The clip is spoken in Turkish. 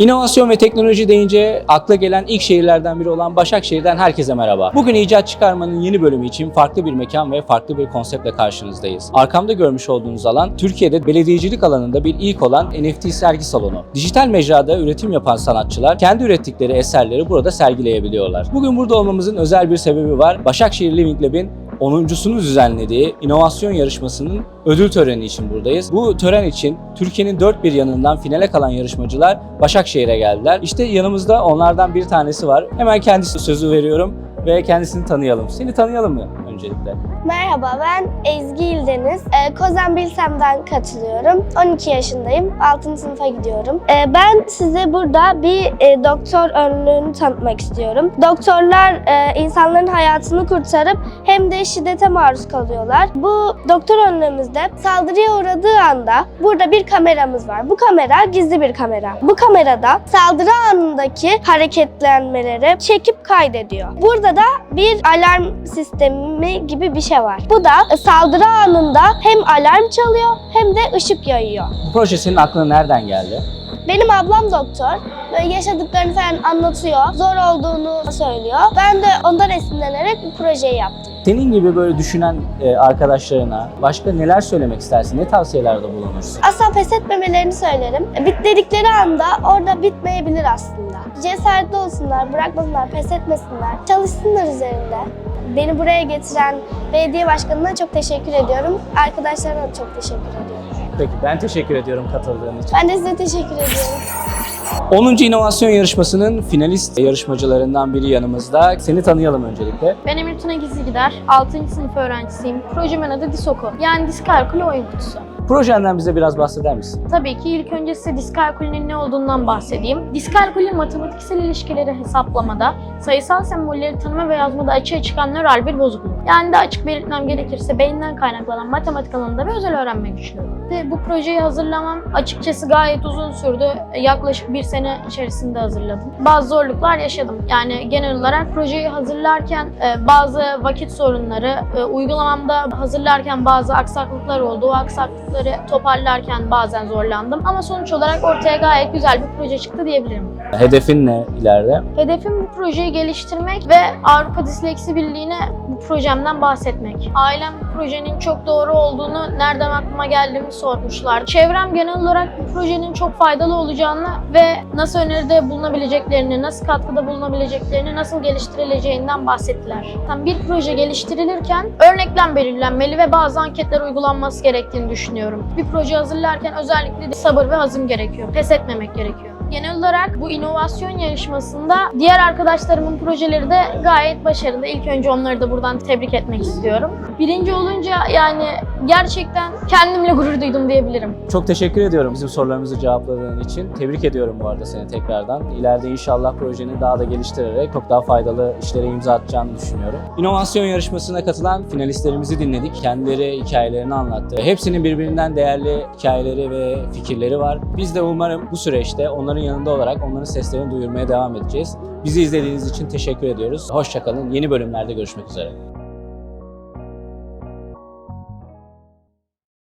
İnovasyon ve teknoloji deyince akla gelen ilk şehirlerden biri olan Başakşehir'den herkese merhaba. Bugün icat çıkarmanın yeni bölümü için farklı bir mekan ve farklı bir konseptle karşınızdayız. Arkamda görmüş olduğunuz alan Türkiye'de belediyecilik alanında bir ilk olan NFT sergi salonu. Dijital mecrada üretim yapan sanatçılar kendi ürettikleri eserleri burada sergileyebiliyorlar. Bugün burada olmamızın özel bir sebebi var. Başakşehir Living Lab'in 10.sunu düzenlediği inovasyon yarışmasının ödül töreni için buradayız. Bu tören için Türkiye'nin dört bir yanından finale kalan yarışmacılar Başakşehir'e geldiler. İşte yanımızda onlardan bir tanesi var. Hemen kendisi sözü veriyorum ve kendisini tanıyalım. Seni tanıyalım mı öncelikle? Merhaba ben Ezgi İldeniz. Ee, Kozen Bilsem'den katılıyorum. 12 yaşındayım. 6. sınıfa gidiyorum. Ee, ben size burada bir e, doktor önlüğünü tanıtmak istiyorum. Doktorlar e, insanların hayatını kurtarıp hem de şiddete maruz kalıyorlar. Bu doktor önlüğümüzde saldırıya uğradığı anda burada bir kameramız var. Bu kamera gizli bir kamera. Bu kamerada saldırı anındaki hareketlenmeleri çekip kaydediyor. Burada da bir alarm sistemi gibi bir şey var. Bu da saldırı anında hem alarm çalıyor hem de ışık yayıyor. Bu proje senin aklına nereden geldi? Benim ablam doktor. Böyle yaşadıklarını falan anlatıyor. Zor olduğunu söylüyor. Ben de ondan esinlenerek bu projeyi yaptım. Senin gibi böyle düşünen e, arkadaşlarına başka neler söylemek istersin? Ne tavsiyelerde bulunursun? Asla pes etmemelerini söylerim. Bit dedikleri anda orada bitmeyebilir aslında. Cesaretli olsunlar, bırakmasınlar, pes etmesinler. Çalışsınlar üzerinde. Beni buraya getiren belediye başkanına çok teşekkür ediyorum. Arkadaşlarına da çok teşekkür ediyorum. Peki ben teşekkür ediyorum katıldığın için. Ben de size teşekkür ediyorum. 10. inovasyon yarışmasının finalist yarışmacılarından biri yanımızda. Seni tanıyalım öncelikle. Ben Emir Tuna Gizli Gider, 6. sınıf öğrencisiyim. Projemin adı Disoku, yani diskalkülü oyun kutusu. Projenden bize biraz bahseder misin? Tabii ki ilk önce size diskalkülünün ne olduğundan bahsedeyim. Diskalkülü matematiksel ilişkileri hesaplamada, sayısal sembolleri tanıma ve yazmada açığa çıkan nöral bir bozukluk. Yani de açık belirtmem gerekirse beyinden kaynaklanan matematik alanında bir özel öğrenme güçlüğü. Ve bu projeyi hazırlamam açıkçası gayet uzun sürdü. Yaklaşık bir sene içerisinde hazırladım. Bazı zorluklar yaşadım. Yani genel olarak projeyi hazırlarken e, bazı vakit sorunları, e, uygulamamda hazırlarken bazı aksaklıklar oldu. O aksaklıkları toparlarken bazen zorlandım. Ama sonuç olarak ortaya gayet güzel bir proje çıktı diyebilirim. Hedefin ne ileride? Hedefim bu projeyi geliştirmek ve Avrupa Disleksi Birliği'ne bu projemden bahsetmek. Ailem bu projenin çok doğru olduğunu, nereden aklıma geldiğimi sormuşlar. Çevrem genel olarak bu projenin çok faydalı olacağını ve nasıl öneride bulunabileceklerini, nasıl katkıda bulunabileceklerini, nasıl geliştirileceğinden bahsettiler. Tam bir proje geliştirilirken örneklem belirlenmeli ve bazı anketler uygulanması gerektiğini düşünüyorum. Bir proje hazırlarken özellikle sabır ve azim gerekiyor. Pes etmemek gerekiyor. Genel olarak bu inovasyon yarışmasında diğer arkadaşlarımın projeleri de gayet başarılı. İlk önce onları da buradan tebrik etmek istiyorum. Birinci olunca yani gerçekten kendimle gurur duydum diyebilirim. Çok teşekkür ediyorum bizim sorularımızı cevapladığın için. Tebrik ediyorum bu arada seni tekrardan. İleride inşallah projeni daha da geliştirerek çok daha faydalı işlere imza atacağını düşünüyorum. İnovasyon yarışmasına katılan finalistlerimizi dinledik. Kendileri hikayelerini anlattı. Hepsinin birbirinden değerli hikayeleri ve fikirleri var. Biz de umarım bu süreçte onların yanında olarak onların seslerini duyurmaya devam edeceğiz. Bizi izlediğiniz için teşekkür ediyoruz. Hoşçakalın. Yeni bölümlerde görüşmek üzere.